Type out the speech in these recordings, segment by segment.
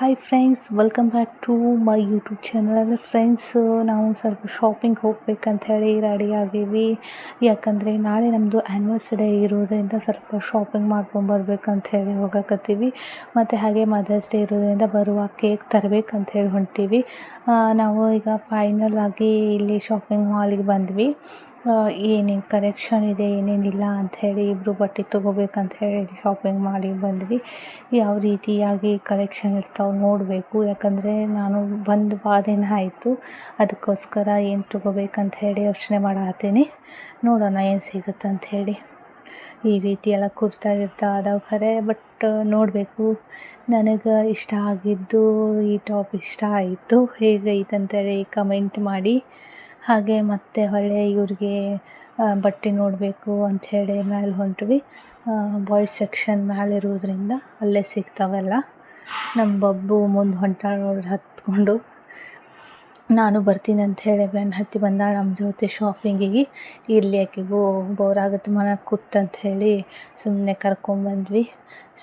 Hi friends welcome back to my YouTube channel friends ನಾವು ಸ್ವಲ್ಪ shopping ಹೋಗ್ಬೇಕಂತ ಹೇಳಿ ರೆಡಿ ಆಗೀವಿ ಯಾಕಂದರೆ ನಾಳೆ ನಮ್ಮದು ಆ್ಯನಿವರ್ಸರಿ ಇರೋದ್ರಿಂದ ಸ್ವಲ್ಪ ಶಾಪಿಂಗ್ ಮಾಡ್ಕೊಂಬರ್ಬೇಕಂತ ಹೇಳಿ ಹೋಗಕತ್ತೀವಿ. ಮತ್ತು ಹಾಗೆ ಮದರ್ಸ್ ಡೇ ಇರೋದ್ರಿಂದ ಬರುವ ಕೇಕ್ ತರಬೇಕಂತ ಹೇಳಿ ಹೊಂಟೀವಿ. ನಾವು ಈಗ ಫೈನಲ್ ಆಗಿ ಇಲ್ಲಿ ಶಾಪಿಂಗ್ ಮಾಲಿಗೆ ಬಂದ್ವಿ. ಏನೇನು ಕಲೆಕ್ಷನ್ ಇದೆ, ಏನೇನಿಲ್ಲ ಅಂಥೇಳಿ ಇಬ್ಬರು ಬಟ್ಟೆ ತೊಗೋಬೇಕಂತ ಹೇಳಿ ಶಾಪಿಂಗ್ ಮಾಡಿ ಬಂದ್ವಿ. ಯಾವ ರೀತಿಯಾಗಿ ಕಲೆಕ್ಷನ್ ಇರ್ತಾವೆ ನೋಡಬೇಕು. ಯಾಕಂದರೆ ನಾನು ಬಂದು ಭಾಳ ಆಯಿತು. ಅದಕ್ಕೋಸ್ಕರ ಏನು ತೊಗೋಬೇಕಂತ ಹೇಳಿ ಯೋಚನೆ ಮಾಡತ್ತೀನಿ. ನೋಡೋಣ ಏನು ಸಿಗುತ್ತೆ ಅಂತ ಹೇಳಿ. ಈ ರೀತಿ ಎಲ್ಲ ಕುರ್ತಾ ಗಿರ್ತಾ ಅದಾವ ಖರೆ ಬಟ್ ನೋಡಬೇಕು. ನನಗೆ ಇಷ್ಟ ಆಗಿದ್ದು, ಈ ಟಾಪ್ ಇಷ್ಟ ಆಯಿತು. ಹೇಗೈತೆ ಅಂತೇಳಿ ಕಮೆಂಟ್ ಮಾಡಿ. ಹಾಗೆ ಮತ್ತೆ ಹೊಳೆ ಇವ್ರಿಗೆ ಬಟ್ಟೆ ನೋಡಬೇಕು ಅಂಥೇಳಿ ಮ್ಯಾಲೆ ಹೊಂಟ್ವಿ. ಬಾಯ್ಸ್ ಸೆಕ್ಷನ್ ಮ್ಯಾಲೆ ಇರೋದ್ರಿಂದ ಅಲ್ಲೇ ಸಿಗ್ತಾವೆಲ್ಲ. ನಮ್ಮ ಬಬ್ಬು ಮುಂದೆ ಹೊಂಟಾಳ ನೋಡ್ರಿ ಹತ್ಕೊಂಡು. ನಾನು ಬರ್ತೀನಿ ಅಂತ ಹೇಳಿ ಬೆನ್ನು ಹತ್ತಿ ಬಂದಾಳೆ ನಮ್ಮ ಜೊತೆ ಶಾಪಿಂಗಿಗೆ ಇರಲಿ ಆಕೆಗೂ ಬೋರ್ ಆಗುತ್ತೆ ಕೂತು ಅಂತ ಹೇಳಿ ಸುಮ್ಮನೆ ಕರ್ಕೊಂಡ್ಬಂದ್ವಿ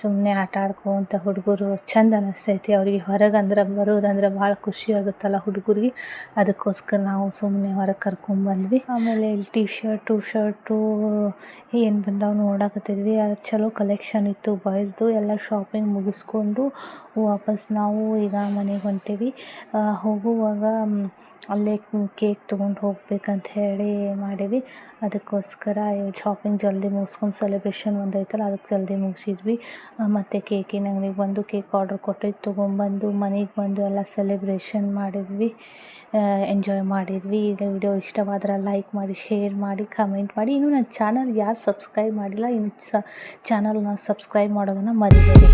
ಸುಮ್ಮನೆ ಆಟ ಆಡ್ಕೊಂತ ಹುಡುಗರು ಚಂದ ಅನಿಸ್ತೈತಿ. ಅವ್ರಿಗೆ ಹೊರಗೆ ಅಂದ್ರೆ ಬರೋದಂದ್ರೆ ಭಾಳ ಖುಷಿ ಆಗುತ್ತಲ್ಲ ಹುಡುಗರಿಗೆ. ಅದಕ್ಕೋಸ್ಕರ ನಾವು ಸುಮ್ಮನೆ ಹೊರಗೆ ಕರ್ಕೊಂಬಂದ್ವಿ ಆಮೇಲೆ ಇಲ್ಲಿ ಟಿ ಶರ್ಟು ಶರ್ಟು ಏನು ಬಂದಾವ ನೋಡಕತ್ತಿದ್ವಿ. ಅದು ಚಲೋ ಕಲೆಕ್ಷನ್ ಇತ್ತು ಬಾಯ್ಸ್ದು ಎಲ್ಲ ಶಾಪಿಂಗ್ ಮುಗಿಸ್ಕೊಂಡು ವಾಪಸ್ ನಾವು ಈಗ ಮನೆಗೆ ಹೊಂಟೇವಿ. ಹೋಗುವಾಗ ಅಲ್ಲೇ ಕೇಕ್ ತೊಗೊಂಡು ಹೋಗ್ಬೇಕಂತ ಹೇಳಿ ಮಾಡೀವಿ ಅದಕ್ಕೋಸ್ಕರ ಶಾಪಿಂಗ್ ಜಲ್ದಿ ಮುಗಿಸ್ಕೊಂಡು ಸೆಲೆಬ್ರೇಷನ್ ಒಂದೈತಲ್ಲ ಅದಕ್ಕೆ ಜಲ್ದಿ ಮುಗಿಸಿದ್ವಿ. ಮತ್ತು ಕೇಕಿನ ಅಂಗಡಿಗೆ ಬಂದು ಕೇಕ್ ಆರ್ಡ್ರ್ ಕೊಟ್ಟು ತೊಗೊಂಬಂದು ಮನೆಗೆ ಬಂದು ಎಲ್ಲ ಸೆಲೆಬ್ರೇಷನ್ ಮಾಡಿದ್ವಿ. ಎಂಜಾಯ್ ಮಾಡಿದ್ವಿ. ಇದು ವಿಡಿಯೋ ಇಷ್ಟವಾದ್ರೆ ಲೈಕ್ ಮಾಡಿ ಶೇರ್ ಮಾಡಿ ಕಮೆಂಟ್ ಮಾಡಿ. ಇನ್ನೂ ನನ್ನ ಚಾನಲ್ ಯಾರು ಸಬ್ಸ್ಕ್ರೈಬ್ ಮಾಡಿಲ್ಲ, ಇನ್ನು ಸ ಚಾನಲ್ನ ಸಬ್ಸ್ಕ್ರೈಬ್ ಮಾಡೋದನ್ನು ಮರಿಬೇಡಿ.